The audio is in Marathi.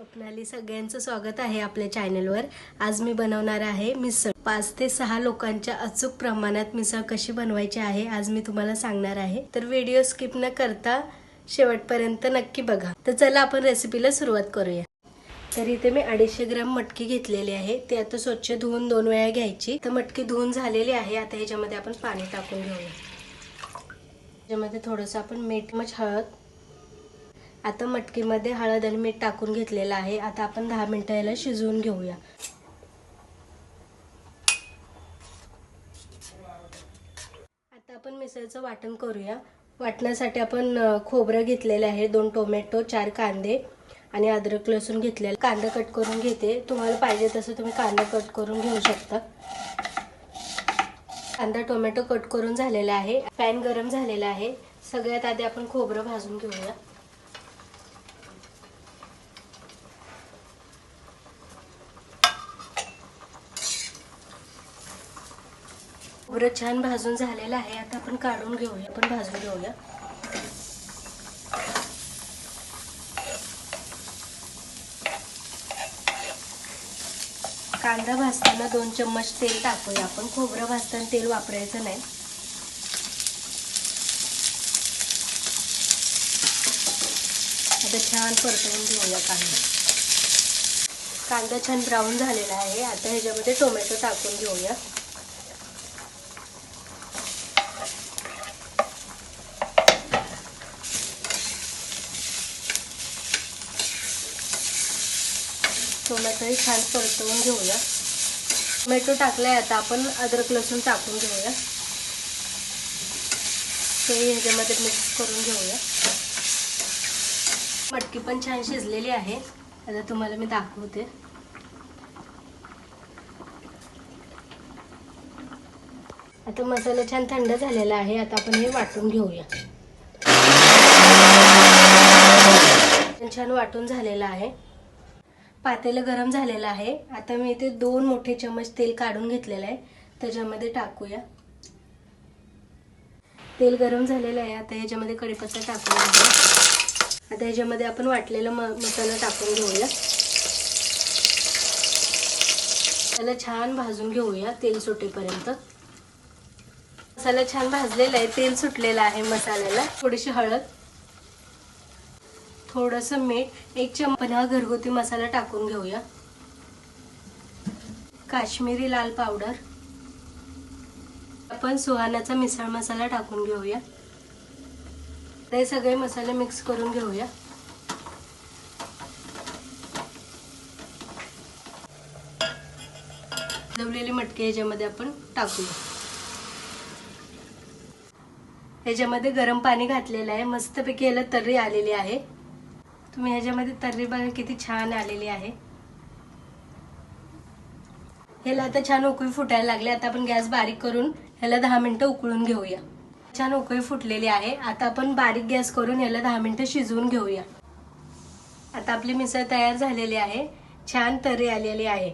स्वप्नाली सगळ्यांचं स्वागत आहे आपल्या चॅनलवर. आज मी बनवणार आहे मिसळ. पाच ते सहा लोकांच्या अचूक प्रमाणात मिसळ कशी बनवायची आहे आज मी तुम्हाला सांगणार आहे. तर व्हिडिओ स्किप न करता शेवटपर्यंत नक्की बघा. तर चला आपण रेसिपीला सुरुवात करूया. तर इथे मी अडीचशे ग्राम मटकी घेतलेली आहे. ती आता स्वच्छ धुवून दोन वेळा घ्यायची. तर मटकी धुवून झालेली आहे. आता ह्याच्यामध्ये आपण पाणी टाकून घेऊया. ह्याच्यामध्ये थोडंसं आपण मीठ मच हळद आता मटकीमध्ये हळद आणि मीठ टाकून घेतलेलं आहे. आता आपण दहा मिनटं याला शिजवून घेऊया. आता आपण मिसळचं वाटण करूया. वाटण्यासाठी आपण खोबरं घेतलेलं आहे दोन टोमॅटो चार कांदे आणि अद्रक लसूण घेतलेलं. कांदा कट करून घेते. तुम्हाला पाहिजे तसं तुम्ही कांदा कट करून घेऊ शकता. कांदा टोमॅटो कट करून झालेला आहे. पॅन गरम झालेला आहे. सगळ्यात आधी आपण खोबरं भाजून घेऊया. खोबरं छान भाजून झालेलं आहे. आता आपण काढून घेऊया. आपण भाजून घेऊया. कांदा भाजताना दोन चम्मच तेल टाकूया. आपण खोबरं भाजताना तेल वापरायचं नाही. आता छान परतवून घेऊया कांदा. कांदा छान ब्राऊन झालेला आहे. आता ह्याच्यामध्ये टोमॅटो टाकून घेऊया. टोमॅटोही छान परतवून घेऊया. टोमॅटो टाकलाय आता आपण अद्रक लसूण टाकून घेऊया. ते ह्याच्यामध्ये मिक्स करून घेऊया. मटकी पण छान शिजलेली आहे. आता तुम्हाला मी दाखवते. आता मसाला छान थंड झालेला आहे आता आपण हे वाटून घेऊया. छान वाटून झालेलं आहे. पातेलं गरम झालेलं आहे. आता मी इथे दोन मोठे चमच तेल काढून घेतलेलं आहे. त्याच्यामध्ये टाकूया. तेल गरम झालेलं आहे. आता ह्याच्यामध्ये कढीपत्ता टाकूया आता ह्याच्यामध्ये आपण वाटलेला म मसाला टाकून घेऊया. त्याला छान भाजून घेऊया तेल सुटेपर्यंत. मसाला छान भाजलेला आहे. तेल सुटलेलं आहे मसाल्याला. थोडीशी हळद. थोडंसं मीठ एक चमचा हा घरगुती मसाला टाकून घेऊया. काश्मीरी लाल पावडर. आपण सुहानाचा मिसळ मसाला टाकून घेऊया. ते सगळे मसाले मिक्स करून घेऊया. लवलेली मटकी ह्याच्यामध्ये आपण टाकूया. ह्याच्यामध्ये गरम पाणी घातलेलं आहे. मस्तपैकी याला तर्री आलेली आहे. तुम्ही ह्याच्यामध्ये तर्री बघा किती छान आलेली आहे. ह्याला आता छान उकळी फुटायला लागली. आता आपण गॅस बारीक करून ह्याला दहा मिनिटं उकळून घेऊया. छान उकळी फुटलेली आहे. आता आपण बारीक गॅस करून ह्याला दहा मिनिटं शिजवून घेऊया. आता आपली मिसळ तयार झालेली आहे. छान तर्री आलेली आहे.